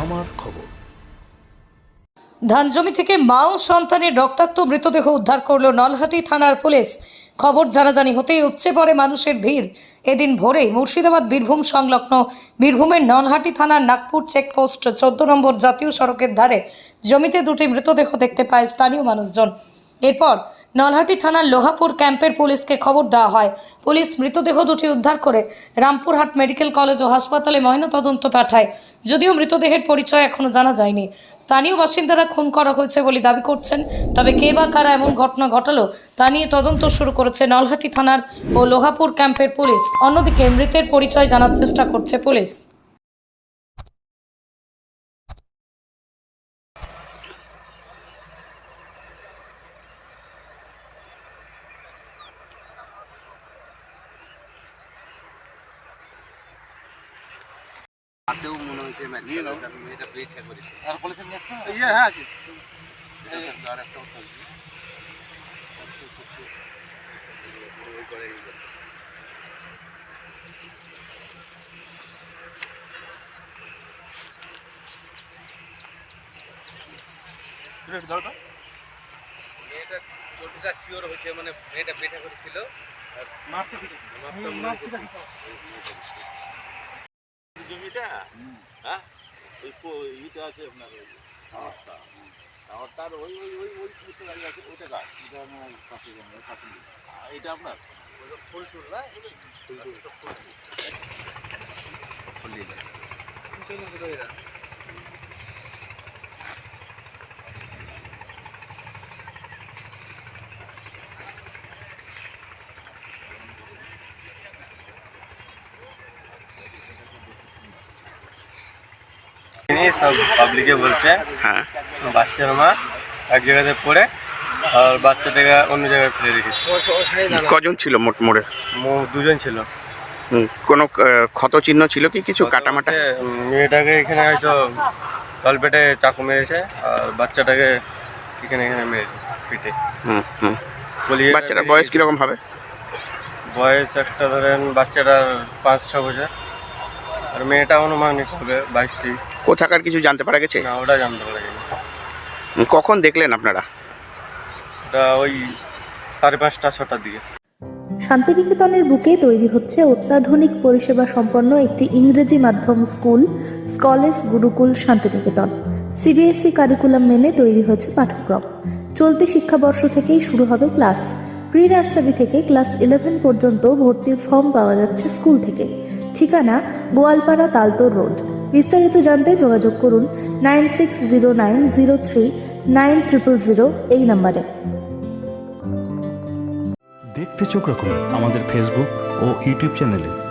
আমার খবর। ধান জমি থেকে মা ও সন্তানের রক্তাক্ত মৃতদেহ উদ্ধার করল নলহাটি থানার পুলিশ। খবর জানাজানি হতেই উপচে পড়ে মানুষের ভিড়। এদিন ভোরে মুর্শিদাবাদ বীরভূম সংলগ্ন বীরভূমের নলহাটি থানার নাগপুর চেকপোস্ট চোদ্দ নম্বর জাতীয় সড়কের ধারে জমিতে দুটি মৃতদেহ দেখতে পায় স্থানীয় মানুষজন। এরপর নলহাটি থানার লোহাপুর ক্যাম্পের পুলিশকে খবর দেওয়া হয়। পুলিশ মৃতদেহ দুটি উদ্ধার করে রামপুরহাট মেডিকেল কলেজ ও হাসপাতালে ময়নাতদন্ত পাঠায়। যদিও মৃতদেহের পরিচয় এখনও জানা যায়নি। স্থানীয় বাসিন্দারা খুন করা হয়েছে বলে দাবি করছেন। তবে কে বা কারা এমন ঘটনা ঘটালো তা নিয়ে তদন্ত শুরু করেছে নলহাটি থানার ও লোহাপুর ক্যাম্পের পুলিশ। অন্যদিকে মৃতের পরিচয় জানার চেষ্টা করছে পুলিশ। হাতেও মনে হয়েছে নিয়ে নাও করেছে আর পলিথিন নিয়ে ইয়ে হ্যাঁ আছে। আর একটা। মেয়েটা শিওর হয়েছে মানে মেয়েটা পেটে করেছিল। আর মাপটা ঠিক আছে। মাপটা হুম, মনে মাপ হচ্ছে ঠিক আছে। জমিটা? হ্যাঁ? ওই ইটা আছে আপনার ওই টাওয়ারটা। টাওয়ার তার ওই ওই ওই ওই পুলিশের গাড়ি আছে। ওইটা কার? এটা আমার কাছে কাছে এটা আপনার? ফুল ফুল না? ফুল ফুল ফুল টুল তিনি সব পাবলিকে বলছে। হ্যাঁ। বাচ্চার মা এক জায়গাতে পড়ে আর বাচ্চাটাকে অন্য জায়গায় ফেলে রেখেছে। কজন ছিল মোট মোড়ে? দুজন ছিল। হুম, কোনো আহ, ক্ষত চিহ্ন ছিল কি কিছু কাটামাটা? মেয়েটাকে এখানে হয়তো তলপেটে চাকু মেরেছে আর বাচ্চাটাকে এখানে এখানে মেরেছে পিঠে। হুম হুম। বলি বাচ্চাটার বয়স কীরকম হবে? বয়স একটা ধরেন বাচ্চাটার পাঁচ ছ বছর। আর মেয়েটা অনুমানিক হবে বাইশ তেইশ। কোথাকার কিছু জানতে পারা গেছে? না ওটা জানতে পারা হুম, কখন দেখলেন আপনারা? ওটা ওই সাড়ে পাঁচটা ছটার দিকে। শান্তিনিকেতনের বুকে তৈরি হচ্ছে অত্যাধুনিক পরিষেবা সম্পন্ন একটি ইংরেজি মাধ্যম স্কুল স্কলেজ গুরুকুল শান্তিনিকেতন। সিবিএসই কারিকুলাম মেনে তৈরি হয়েছে পাঠ্যক্রম। চলতি শিক্ষাবর্ষ থেকেই শুরু হবে ক্লাস। প্রি নার্সারি থেকে ক্লাস ইলেভেন পর্যন্ত ভর্তির ফর্ম পাওয়া যাচ্ছে স্কুল থেকে। ঠিকানা গোয়ালপাড়া তালতোর রোড। বিস্তারিত জানতে যোগাযোগ করুন nine six zero nine zero three nine triple zero এই নম্বরে। দেখতে চোখ রাখুন আমাদের ফেসবুক ও ইউটিউব চ্যানেলে।